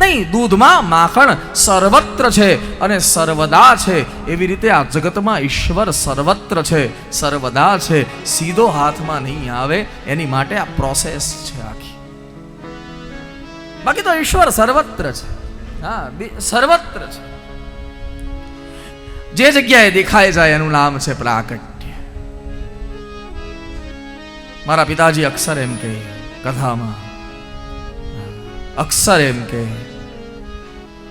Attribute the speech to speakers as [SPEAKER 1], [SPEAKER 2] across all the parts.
[SPEAKER 1] નહીં, દૂધમાં માખણ સર્વત્ર છે અને સર્વદા છે. એવી રીતે આ જગતમાં ઈશ્વર સર્વત્ર છે. સર્વદા છે. સીધો હાથમાં નહીં આવે, એની માટે આ પ્રોસેસ છે આખી. બાકી તો ઈશ્વર સર્વત્ર છે. હા સર્વત્ર છે. જે જગ્યાએ દેખાય જાય એનું નામ છે પ્રાકટ્ય મારા પિતાજી અક્ષર એમ કહે કથામાં અક્ષર એમ કે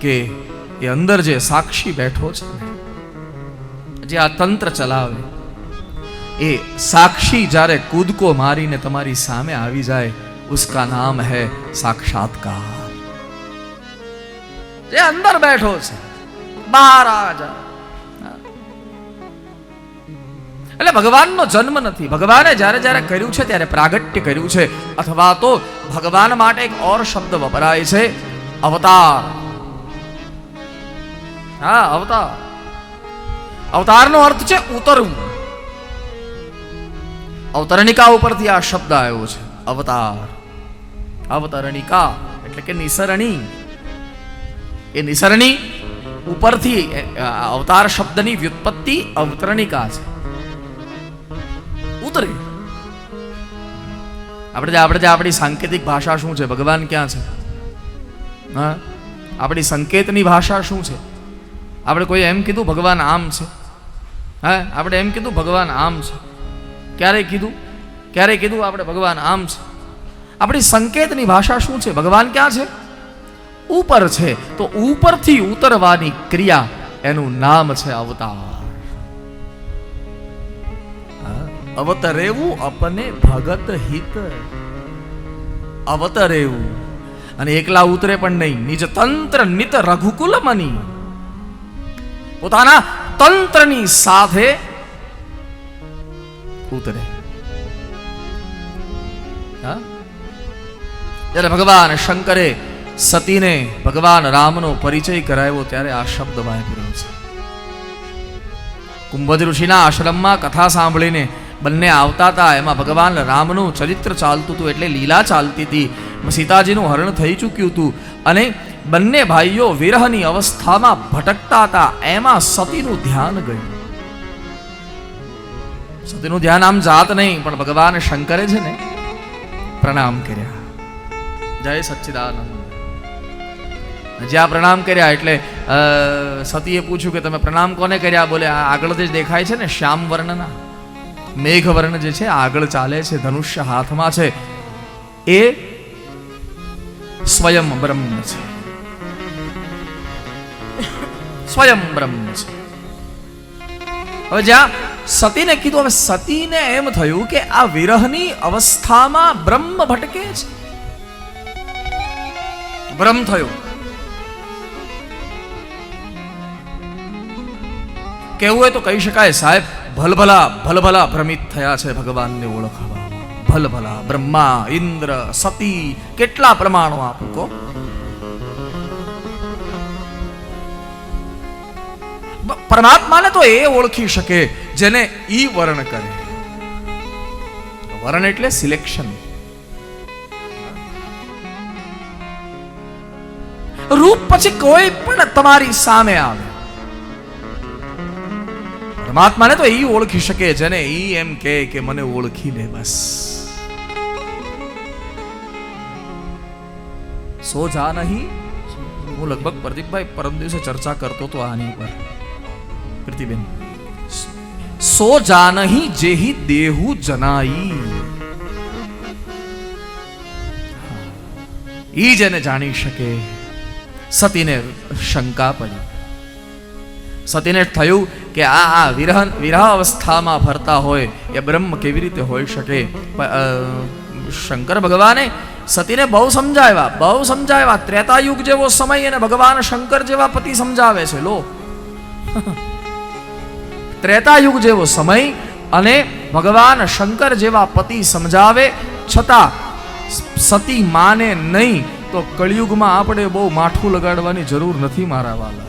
[SPEAKER 1] કે એ અંદર જે સાક્ષી બેઠો છે જે આ તંત્ર ચલાવે, એ સાક્ષી જ્યારે કૂદકો મારીને તમારી સામે આવી જાય, ઉસકા નામ હૈ સાક્ષાત્કાર. જે અંદર બેઠો છે, બહાર આ જાય. એટલે ભગવાનનો જન્મ નથી. ભગવાને જ્યારે જ્યારે કર્યું છે, ત્યારે પ્રાગટ્ય કર્યું છે. અથવા તો ભગવાન માટે એક ઓર શબ્દ વપરાય છે, અવતાર. હા, અવતાર. અવતારનો અર્થ છે ઉતરવું. અવતરણિકા ઉપરથી આ શબ્દ આવ્યો છે, અવતાર. અવતરણિકા એટલે કે નિસરણી. એ નિસરણી ઉપરથી અવતાર શબ્દની વ્યુત્પત્તિ અવતરણિકા છે. ઉતરે. આપણે જે આપણે જે, આપણી સાંકેતિક ભાષા શું છે? ભગવાન ક્યાં છે? હા? આપણી સંકેતની ભાષા શું છે? આપણે કોઈ એમ કીધું ભગવાન આમ છે? હે? આપણે એમ કીધું ભગવાન આમ છે. ક્યારે કીધું? ક્યારે કીધું આપણે ભગવાન આમ છે? આપણી સંકેતની ભાષા શું છે? ભગવાન ક્યાં છે? ઉપર છે. તો ઉપરથી ઉતરવાની ક્રિયા એનું નામ છે અવતાર. અવતરેવું અપને ભગત હિત. અવતરેવું. અને એકલા ઉતરે પણ નહીં. નિજ તંત્ર નિત રઘુકુલ મની પોતાના તંત્રની સાથે ઉતરે. જ્યારે ભગવાન શંકરે સતીને ભગવાન રામનો પરિચય કરાવ્યો ત્યારે આ શબ્દ વાપર્યો છે. કુંભજ ઋષિના આશ્રમમાં કથા સાંભળીને બંને આવતા હતા. એમાં ભગવાન રામનું ચરિત્ર ચાલતું હતું એટલે લીલા ચાલતી હતી. સીતાજીનું હરણ થઈ ચૂક્યું હતું અને બંને ભાઈઓ વિરહની અવસ્થામાં ભટકતા હતા. એમાં સતીનું ધ્યાન ગયું. સતીનું ધ્યાન આમ જાત નહીં, પણ ભગવાન શંકરે છે ને પ્રણામ કર્યા. જય સચ્ચિદાનંદ. જ્યાં પ્રણામ કર્યા એટલે સતીએ પૂછ્યું કે તમે પ્રણામ કોને કર્યા? બોલે આગળ જે દેખાય છે ને શ્યામ વર્ણના, મેઘ વર્ણ જે છે આગળ ચાલે છે, ધનુષ્ય હાથમાં છે. એ સ્વયં બ્રહ્મ છે સ્વયં બ્રહ્મ છે હવે જ્યાં સતીને કીધું હવે સતીને એમ થયું કે આ વિરહની અવસ્થામાં બ્રહ્મ ભટકે છે બ્રહ્મ થયો કેવું હોય તો કહી શકાય સાહેબ ભલભલા ભલભલા ભ્રમિત થયા છે ભગવાનને ઓળખવા ભલભલા બ્રહ્મા, ઇન્દ્ર, સતી, કેટલા પ્રમાણો આપું કહો પરમાત્માને તો એ ઓળખી શકે જેને ઈ વર્ણ કરે. વર્ણ એટલે સિલેક્શન રૂપ પછી કોઈ પણ તમારી સામે આવે. પરમાત્માને તો એ ઓળખી શકે છે ને એ એમ કે કે મને ઓળખી લે બસ. સો જા નહીં. હું લગભગ પ્રદીપભાઈ પરમ દિવસે ચર્ચા કરતો તો આની ઉપર. પ્રીતિબેન. સો જા નહીં, જેહી દેહુ જનાઈ. ઈ જેને જાણી શકે. સતીને શંકા પડી. સતીને થયું કે આ આ વિરહ વિરહ અવસ્થામાં ફરતા હોય એ બ્રહ્મ કેવી રીતે હોઈ શકે? શંકર ભગવાને સતીને બહુ સમજાવ્યા બહુ સમજાવ્યા. ત્રેતાયુગ જેવો સમય અને ભગવાન શંકર જેવા પતિ સમજાવે છે, લો. ત્રેતાયુગ જેવો સમય અને ભગવાન શંકર જેવા પતિ સમજાવે, છતાં સતી માને નહીં, તો કળિયુગમાં આપણે બહુ માઠું લગાડવાની જરૂર નથી મારા વાલા.